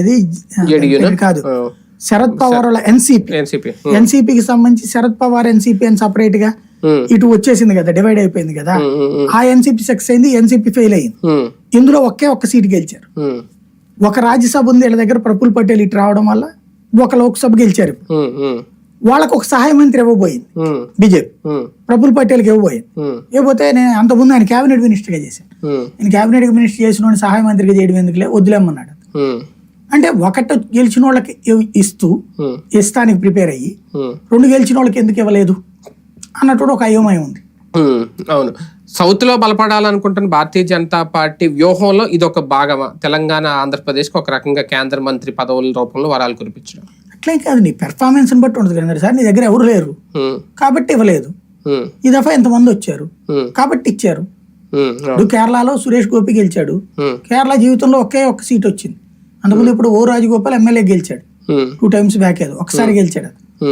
ఇది కాదు. శరద్ పవార్ వాళ్ళ ఎన్సీపీ ఎన్సిపి ఎన్సీపీకి సంబంధించి శరద్ పవార్ ఎన్సీపీ అని సపరేట్గా ఇటు వచ్చేసింది కదా డివైడ్ అయిపోయింది కదా. ఆ ఎన్సీపీ సక్సెస్ అయింది ఎన్సీపీ ఫెయిల్ అయింది. ఇందులో ఒకే ఒక్క సీట్ గెలిచారు. ఒక రాజ్యసభ ఉంది వీళ్ళ దగ్గర ప్రఫుల్ పటేల్ ఇటు రావడం వల్ల ఒక లోక్సభ గెలిచారు. వాళ్ళకు ఒక సహాయ మంత్రి ఇవ్వబోయింది బీజేపీ. ప్రఫుల్ పటేల్కి ఇవ్వబోయింది. ఇవ్వబోతే నేను అంతకుముందు ఆయన కేబినెట్ మినిస్టర్గా చేశాను. నేను కేబినెట్ మినిస్టర్ చేసిన సహాయ మంత్రిగా చేయడం ఎందుకులే? వదిలేమన్నాడు అంటే ఒకటి గెలిచిన వాళ్ళకి ఇస్తూ ఇస్తానికి ప్రిపేర్ అయ్యి రెండు గెలిచిన వాళ్ళకి ఎందుకు ఇవ్వలేదు? అన్నట్టు ఒక అయోమయం ఉంది. అవును. సౌత్లో బలపడాలనుకుంటున్న భారతీయ జనతా పార్టీ వ్యూహంలో ఇది ఒక భాగమా? తెలంగాణ ఆంధ్రప్రదేశ్కి ఒక రకంగా కేంద్ర మంత్రి పదవుల రూపంలో వరాలు కురిపించడం. అట్లే కాదు నీ పెర్ఫార్మెన్స్ బట్టి ఉంటుంది కదా సార్. నీ దగ్గర ఎవరు లేరు. కాబట్టి ఇవ్వలేదు. ఈ దఫా ఎంతమంది వచ్చారు? కాబట్టి ఇచ్చారు. ఇప్పుడు కేరళలో సురేష్ గోపి గెలిచాడు. కేరళ జీవితంలో ఒకే ఒక్క సీట్ వచ్చింది. అందుకని ఇప్పుడు ఓ రాజగోపాల్ ఎమ్మెల్యే గెలిచాడు. టూ టైమ్స్ బ్యాక్ ఏదో ఒకసారి గెలిచాడు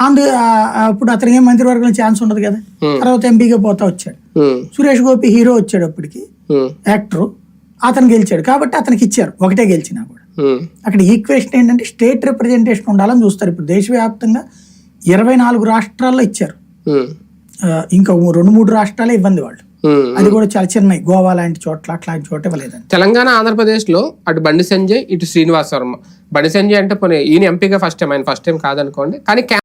అందు. ఆ- అప్పుడు అతనికి ఏం మంత్రివర్గంలో ఛాన్స్ ఉండదు కదా. తర్వాత ఎంపీగా పోతా వచ్చాడు. సురేష్ గోపి హీరో వచ్చాడు అప్పటికి. యాక్టర్. అతను గెలిచాడు. కాబట్టి అతనికి ఇచ్చారు. ఒకటే గెలిచినా కూడా. అక్కడ ఈక్వేషన్ ఏంటంటే స్టేట్ రిప్రజెంటేషన్ ఉండాలని చూస్తారు. ఇప్పుడు దేశవ్యాప్తంగా ఇరవై నాలుగు రాష్ట్రాల్లో ఇచ్చారు. ఇంకా రెండు మూడు రాష్ట్రాలే ఇబ్బంది వాళ్ళు. అది కూడా చాలా చిన్నవి. గోవా లాంటి చోట్ల అట్లాంటి చోట ఇవ్వలేదని తెలంగాణ ఆంధ్రప్రదేశ్లో అటు బండి సంజయ్ ఇటు శ్రీనివాస్ వర్మ బండి సంజయ్ అంటే పోనీ ఈయన ఎంపీగా ఫస్ట్ టైం ఆయన ఫస్ట్ టైం కాదనుకోండి. కానీ